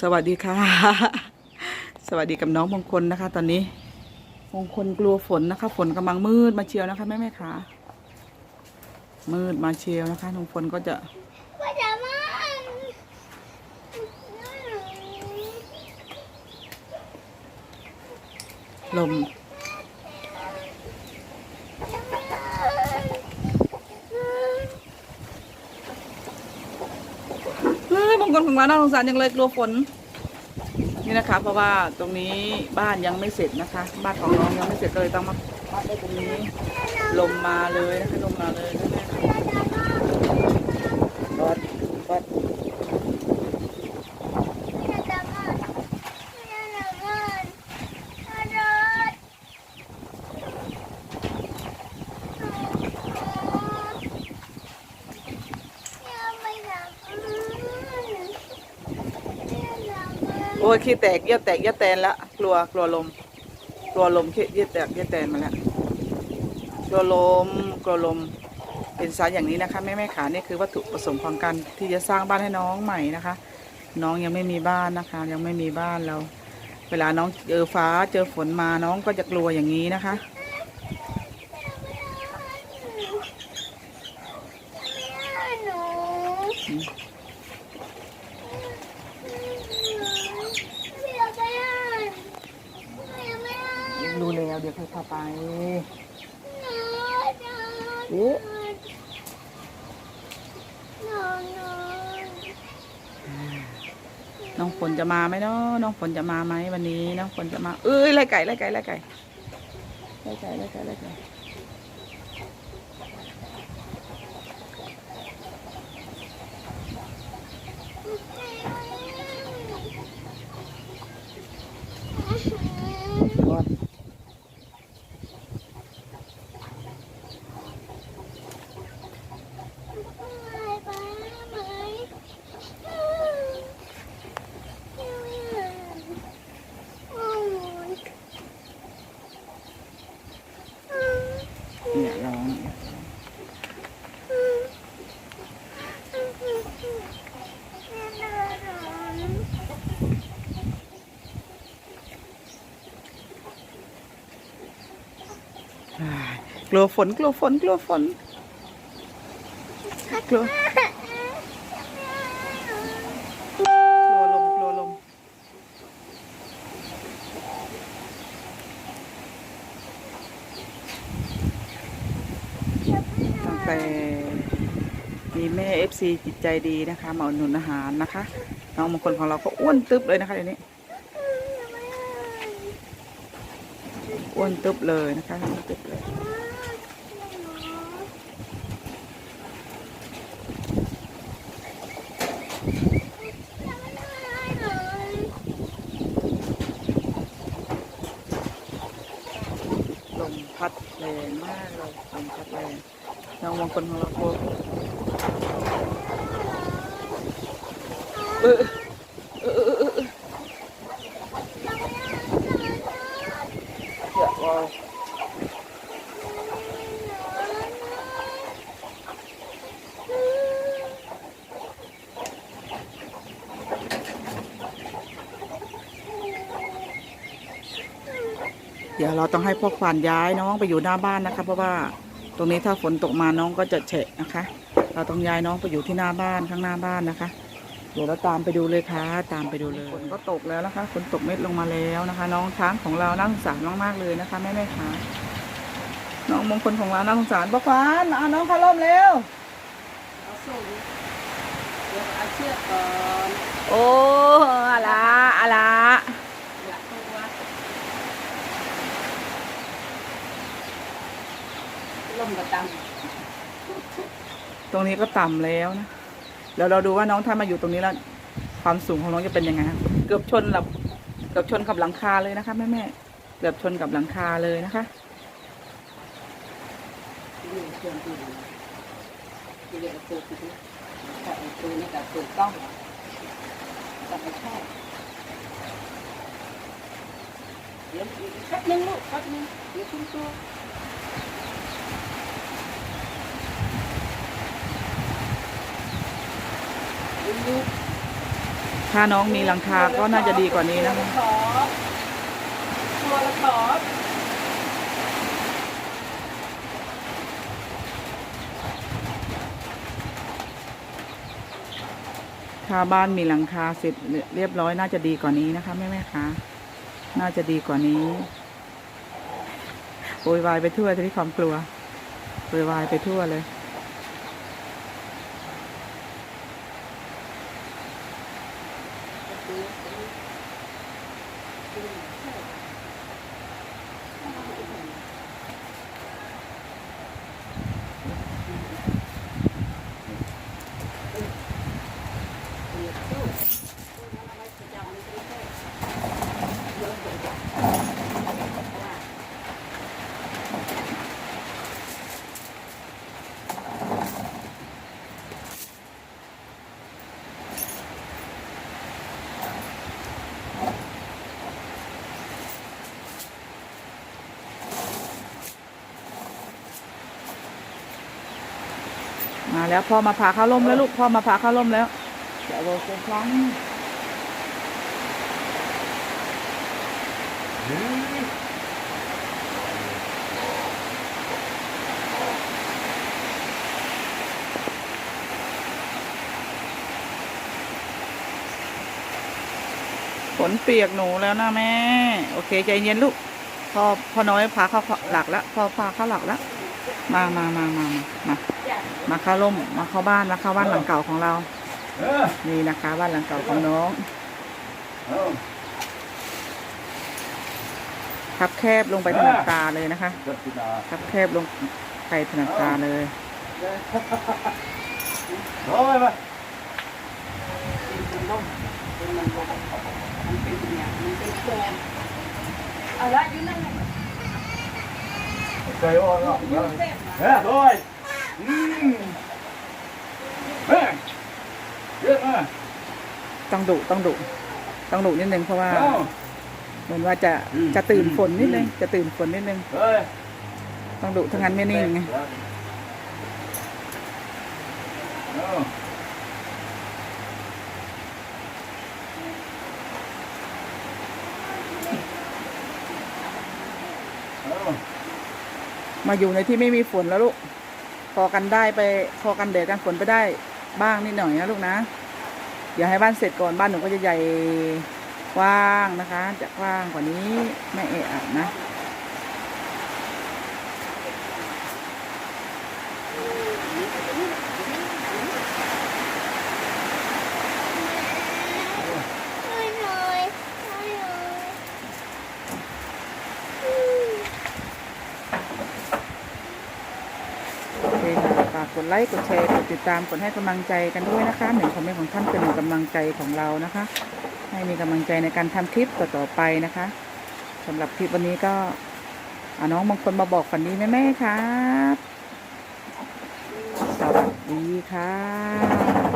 สวัสดีค่ะ สวัสดีกับน้องมงคลนะคะ ตอนนี้ มงคลกลัวฝนนะคะ ฝนกำลังมืดมาเชียวนะคะแม่แม่ขามืดมาเชียวนะคะมงฝนก็จะลมเฮ้ยม งคลของเราน่าสงสารยังเลยกลัวฝนนี่นะคะ เพราะว่าตรงนี้บ้านยังไม่เสร็จนะคะ บ้านของน้องยังไม่เสร็จเลยต้องมาบ้านได้ตรงนี้ ลมมาเลยนะคะลมมาเลยนะแม่รอดรอด จะมาจะมาจะรถยังไม่หลับ โอ้ยขี้แตกเยี่ยแตกเยี่ยแตนละกลัวกลัวลม กลัวลมขี้เยี่ยแตกเยี่ยแตนมาแล้วกลัวลมกลัวลมเป็นสายอย่างนี้นะคะแม่แม่ขานี่คือวัตถุประสงค์ของการที่จะสร้างบ้านให้น้องใหม่นะคะ น้องยังไม่มีบ้านนะคะ ยังไม่มีบ้านเรา เวลาน้องเจอฟ้าเจอฝนมาน้องก็จะกลัวอย่างนี้นะคะ หนู อืม ไม่อยากไปอ่านไม่อยากไปอ่าน ดูแล้วเดี๋ยว ค่อยพาไปนูจะเอ๊ะนอนนอนน้องฝนจะมาไหมเนาะน้องฝนจะมาไหมวันนี้ น้องฝนจะมา เอ้ยไล่ไก่ไล่ไก่ไล่ไก่ไล่ไก่ไล่ไก่ไล่ไก่ รอด ไปไหม เนี่ยร้องอ้าย กลัวฝนกลัวฝนกลัวฝนกลัว มีแม่เอฟซีจิตใจดีนะคะมาอุดหนุนอาหารนะคะ น้องบางคนของเราก็อ้วนตึ๊บเลยนะคะเดี๋ยวนี้ อ้วนตึ๊บเลยนะคะอ้วนตึ๊บเลยลมพัดแรงมากเลยลมพัดแรงน้องบางคนของเราโคตร เดี๋ยวเราเดี๋ยวเราต้องให้พ่อควานย้ายน้องไปอยู่หน้าบ้านนะคะ เพราะว่าตรงนี้ถ้าฝนตกมาน้องก็จะเฉะนะคะ เราต้องย้ายน้องไปอยู่ที่หน้าบ้านข้างหน้าบ้านนะคะ เดี๋ยวเราตามไปดูเลยค่ะ ตามไปดูเลยฝนก็ตกแล้วนะคะฝนตกเม็ดลงมาแล้วนะคะ น้องช้างของเราน่าสงสารมากๆเลยนะคะแม่แม่ๆค่ะน้องมงคลของเราน่าสงสารป้าควานมาเอาน้องเข้าร่มเร็วเอาส่งเดี๋ยวเอาเชือกก่อนโอ้อะละอะละอยากตัวลมกระตตรงนี้ก็ต่ำแล้วนะ เดี๋ยวเราดูว่าน้องถ้ามาอยู่ตรงนี้แล้ว ความสูงของน้องจะเป็นยังไงเกือบชนกับเกือบชนกับหลังคาเลยนะคะแม่แม่เกือบชนกับหลังคาเลยนะคะเดี๋ยว่าตัวคือถ้าไอ้ตัวนี่กับตัวต้องต้องไปแช่เดี๋ยวอีกแป๊บนึงลูกแป๊บนึงเดี๋ยวขึ้นตัวลูก ท ถ้าน้องมีหลังคาก็น่าจะดีกว่านี้นะคะตัวละขอถ้าบ้านมีหลังคาเสร็จเรียบร้อยน่าจะดีกว่านี้นะคะแม่แม่คะน่าจะดีกว่านี้โวยวายไปทั่วที่ความกลัวโวยวายไปทั่วเลย มาแล้วพ่อมาพาเข้าร่มแล้วลูกพ่อมาพาเข้าร่มแล้วเดี๋ยวโรยครั้งฝนเปียกหนูแล้วนะแม่ โอเค ใจเย็นลูก พ่อพ่อน้อยพาเข้าหลักแล้ว พ่อพาเข้าหลักแล้ว มามามามามามา มาเข้าร่ม มาเข้าบ้าน มาเข้าบ้านหลังเก่าของเราเออนี่นะคะ บ้านหลังเก่าของน้องเอาคับแคบลงไปถนัดตาเลยนะคะจัดกีฬาคับแคบลงไปถนัดตาเลยโอ้ยมาเป็นล่มเป็นมันลมมันเป็นเนี่ยมันเป็นโครงเอาละยืนนั่นเลย ใจอ่อนอะเฮ้ยโอ้ยอืมเฮ้ยเยอะมากต้องดุต้องดุต้องดุนิดนึงเพราะว่าเอ้าเหมือนว่าจะอืมจะตื่นฝนนิดนึงจะตื่นฝนนิดนึงเฮ้ยต้องดุทั้งนั้นไม่นิ่งไง เอาเอา มาอยู่ในที่ไม่มีฝนแล้วลูก พอกันได้ไปพอกันแดดกันฝนไปได้บ้างนิดหน่อยนะลูกนะ อย่าให้บ้านเสร็จก่อนบ้านหนูก็จะใหญ่กว้างนะคะ จะกว้างกว่านี้ไม่เอะอะนะ ช่วยหน่อยช่วยหน่อยอืม โอเคค่ะฝากก ดไลค์ กดแชร์ กดติดตาม กดให้กำลังใจกันด้วยนะคะหนึ่งคอมเมนต์ของท่านเป็นหนึ่งกำลังใจของเรานะคะ ให้มีกำลังใจในการทำคลิปต่อๆไปนะคะสำหรับคลิปวันนี้ก็อาน้องบางคนมาบอกฝันดีแม่แม่ๆครับ สวัสดีค่ะ